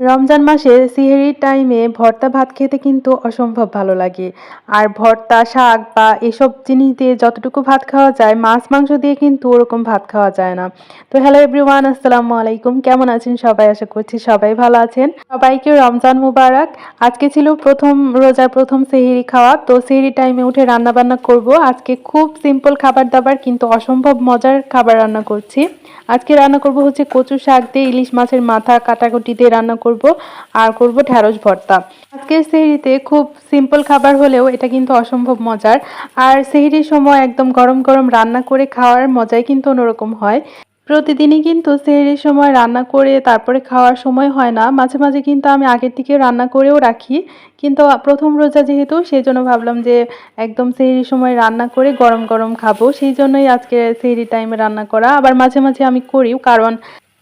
রমজান মাসে সিহেরির টাইমে ভর্তা ভাত খেতে কিন্তু অসম্ভব ভালো লাগে। আর ভর্তা, শাক বা এসব জিনিস দিয়ে যতটুকু ভাত খাওয়া যায়, মাছ, মাংস দিয়ে কিন্তু ওরকম ভাত খাওয়া যায় না। তো হ্যালো এভরিওয়ান আসসালামু আলাইকুম। কেমন আছেন সবাই? আশা করছি সবাই ভালো আছেন। সবাইকে রমজান মুবারক। আজকে ছিল প্রথম, রোজার প্রথম সেহেরি খাওয়া। তো সেহেরি টাইমে উঠে রান্না বান্না করব। আজকে খুব সিম্পল খাবার দাবার কিন্তু অসম্ভব মজার খাবার রান্না করছি। আজকে রান্না করব হচ্ছে কচু শাক দিয়ে, ইলিশ মাছের মাথা, কাটাকুটি দিয়ে রান্না করব। আর করব ঢ্যাঁড়স ভর্তা। আজকের সেহরিতে খুব সিম্পল খাবার হলেও এটা কিন্তু অসম্ভব মজার। আর সেহরির সময় একদম গরম গরম রান্না করে খাওয়ার মজাই কিন্তু অন্যরকম হয়। প্রতিদিনই কিন্তু সেহরির সময় রান্না করে তারপরে খাওয়ার সময় হয় না। মাঝে মাঝে কিন্তু আমি আগের থেকে রান্না করেও রাখি। কিন্তু প্রথম রোজা যেহেতু, সেই জন্য ভাবলাম যে একদম সেহরির সময় রান্না করে গরম গরম খাব। সেই জন্যই আজকে সেহরি টাইমে রান্না করা। আবার মাঝে মাঝে আমি করিও, কারণ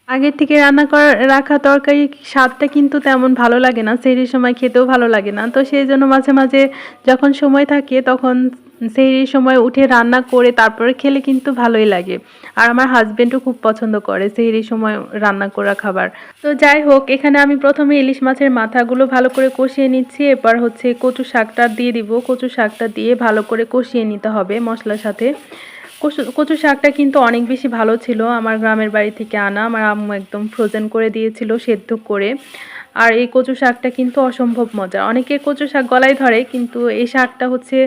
আগের থেকে রান্না করা, রাখা তরকারি স্বাদটা কিন্তু তেমন ভালো লাগে না। সেহরির সময় খেতেও ভালো লাগে না। তো সেই জন্য মাঝে মাঝে যখন সময় থাকে তখন সেহরির সময় উঠে রান্না করে তারপরে খেলে কিন্তু ভালোই লাগে। আর আমার হাজব্যান্ডও খুব পছন্দ করে সেহরির সময় রান্না করা খাবার। তো যাই হোক, এখানে আমি প্রথমে ইলিশ মাছের মাথাগুলো ভালো করে কষিয়ে নিচ্ছি। এবার হচ্ছে কচু শাকটা দিয়ে দিব। কচু শাকটা দিয়ে ভালো করে কষিয়ে নিতে হবে মশলার সাথে। কচু শাকটা কিন্তু অনেক বেশি ভালো ছিল আমার গ্রামের বাড়ি থেকে আনা। আমার আম্মু একদম ফ্রোজেন করে দিয়েছিল, সেদ্ধ করে। আর এই কচু শাকটা কিন্তু অসম্ভব মজা অনেকে কচু শাক গলায় ধরে, কিন্তু এই শাকটা হচ্ছে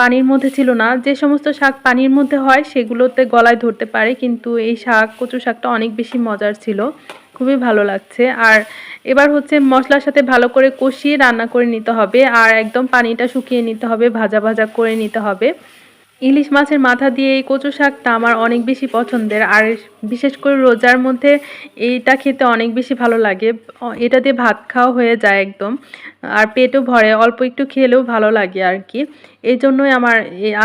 পানির মধ্যে ছিল না। যে সমস্ত শাক পানির মধ্যে হয়, সেগুলোতে গলায় ধরতে পারে, কিন্তু এই শাক, কচু শাকটা অনেক বেশি মজার ছিল। খুবই ভালো লাগছে। আর এবার হচ্ছে মশলার সাথে ভালো করে কষিয়ে রান্না করে নিতে হবে। আর একদম পানিটা শুকিয়ে নিতে হবে, ভাজা ভাজা করে নিতে হবে। ইলিশ মাছের মাথা দিয়ে এই কচু শাকটা আমার অনেক বেশি পছন্দের। আর বিশেষ করে রোজার মধ্যে এইটা খেতে অনেক বেশি ভালো লাগে। এটা দিয়ে ভাত খাওয়া হয়ে যায় একদম। আর পেটও ভরে, অল্প একটু খেলেও ভালো লাগে আর কি। এই জন্যই আমার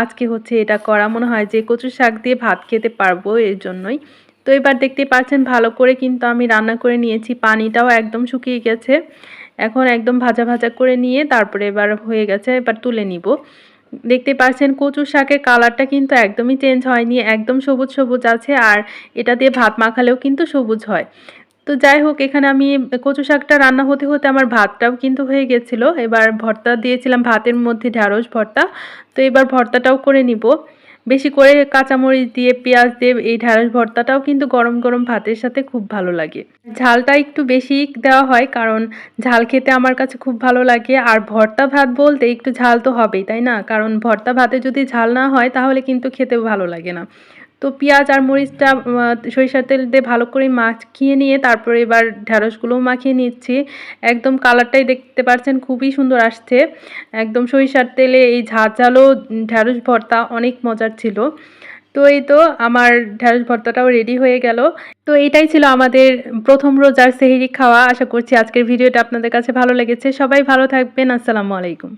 আজকে হচ্ছে এটা করা। মনে হয় যে কচু শাক দিয়ে ভাত খেতে পারব এই জন্যই। তো এবার দেখতে পাচ্ছেন ভালো করে কিন্তু আমি রান্না করে নিয়েছি। পানিটাও একদম শুকিয়ে গেছে। এখন একদম ভাজা ভাজা করে নিয়ে তারপরে এবার হয়ে গেছে, এবার তুলে নিব। দেখতে পাচ্ছেন কচু শাকের কালারটা কিন্তু একদমই চেঞ্জ হয়নি, একদম সবুজ সবুজ আছে আর এটা দিয়ে ভাত মাখালেও কিন্তু সবুজ হয়। তো যাই হোক, এখানে আমি কচু শাকটা রান্না হতে হতে আমার ভাতটাও কিন্তু হয়ে গেছিল। এবার ভর্তা দিয়েছিলাম ভাতের মধ্যে ঢ্যাঁড়স ভর্তা। তো এবার ভর্তাটাও করে নিব। বেশি করে কাঁচামরিচ দিয়ে, পেঁয়াজ দিয়ে এই ঢেঁড়স ভর্তাটাও কিন্তু গরম গরম ভাতের সাথে খুব ভালো লাগে। ঝালটা একটু বেশি দেওয়া হয় কারণ ঝাল খেতে আমার কাছে খুব ভালো লাগে। আর ভর্তা ভাত বলতে একটু ঝাল তো হবেই, তাই না? কারণ ভর্তা ভাতে যদি ঝাল না হয় তাহলে কিন্তু খেতেও ভালো লাগে না। তো পেঁয়াজ আর মরিচটা সরিষার তেল দিয়ে ভালো করে মাখিয়ে নিয়ে তারপরে এবার ঢ্যাঁড়সগুলোও মাখিয়ে নিচ্ছি। একদম কালারটাই দেখতে পাচ্ছেন, খুবই সুন্দর আসছে। একদম সরিষার তেলে এই ঝাঁঝালো ঝালো ঢ্যাঁড়স ভর্তা অনেক মজার ছিল। তো এই তো আমার ঢ্যাঁড়স ভর্তাটাও রেডি হয়ে গেল। তো এটাই ছিল আমাদের প্রথম রোজার সেহেরি খাওয়া। আশা করছি আজকের ভিডিওটা আপনাদের কাছে ভালো লেগেছে। সবাই ভালো থাকবেন। আসসালামু আলাইকুম।